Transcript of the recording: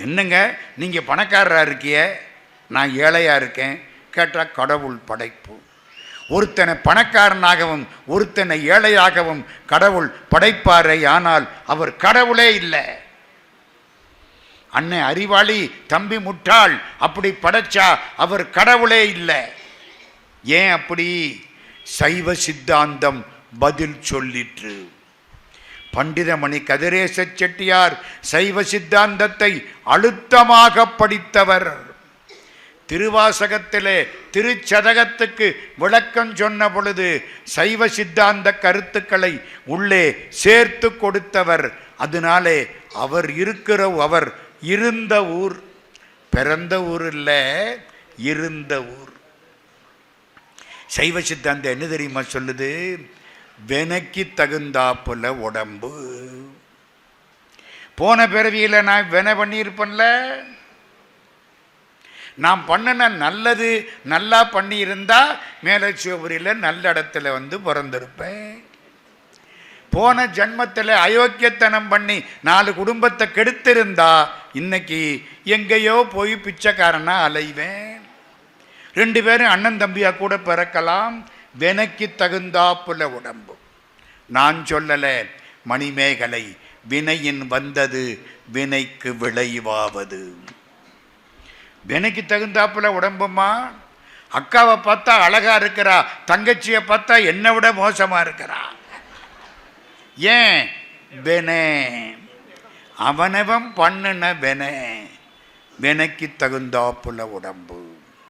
என்னங்க நீங்கள் பணக்காரராக இருக்கிய? நான் ஏழையாக இருக்கேன் கேட்டால் கடவுள் படைப்பு. ஒருத்தனை பணக்காரனாகவும் ஒருத்தனை ஏழையாகவும் கடவுள் படைப்பாரே ஆனால் அவர் கடவுளே இல்லை. அண்ணன் அறிவாளி தம்பி முட்டாள் அப்படி படைச்சா அவர் கடவுளே இல்லை. ஏன் அப்படி? சைவ சித்தாந்தம் பதில் சொல்லிற்று. பண்டிதமணி கதிரேச செட்டியார் சைவ சித்தாந்தத்தை அழுத்தமாக படித்தவர். திருவாசகத்திலே திருச்சதகத்துக்கு விளக்கம் சொன்ன பொழுது சைவ சித்தாந்த கருத்துக்களை உள்ளே சேர்த்து கொடுத்தவர். அதனாலே அவர் இருக்கிற அவர் இருந்த ஊர். பிறந்த ஊர் இல்லை இருந்த ஊர். சைவ சித்தாந்தம் என்ன தெரியுமா சொல்லுது? வெனக்கு தகுந்தாப்புல உடம்பு. போன பிறவியில் நான் வென பண்ணியிருப்பேன்ல. நான் பண்ணின நல்லது நல்லா பண்ணியிருந்தா மேலச்சோபுரியில் நல்ல இடத்துல வந்து பிறந்திருப்பேன். போன ஜென்மத்தில் அயோக்கியத்தனம் பண்ணி நாலு குடும்பத்தை கெடுத்திருந்தா இன்னைக்கு எங்கேயோ போய் பிச்சைக்காரனா அலைவேன். ரெண்டு பேரும் அண்ணன் தம்பியாக கூட பிறக்கலாம். வினைக்கு தகுந்தாப்புல உடம்பு. நான் சொல்லலை மணிமேகலை வினையின் வந்தது வினைக்கு விளைவாவது. வினைக்கு தகுந்தாப்புல உடம்புமா? அக்காவை பார்த்தா அழகா இருக்கிறா தங்கச்சியை பார்த்தா என்னை விட மோசமா இருக்கிறா. ஏன்? வெனே. அவனவன் பண்ணுன வெனே. வினைக்கு தகுந்தாப்புல உடம்பு.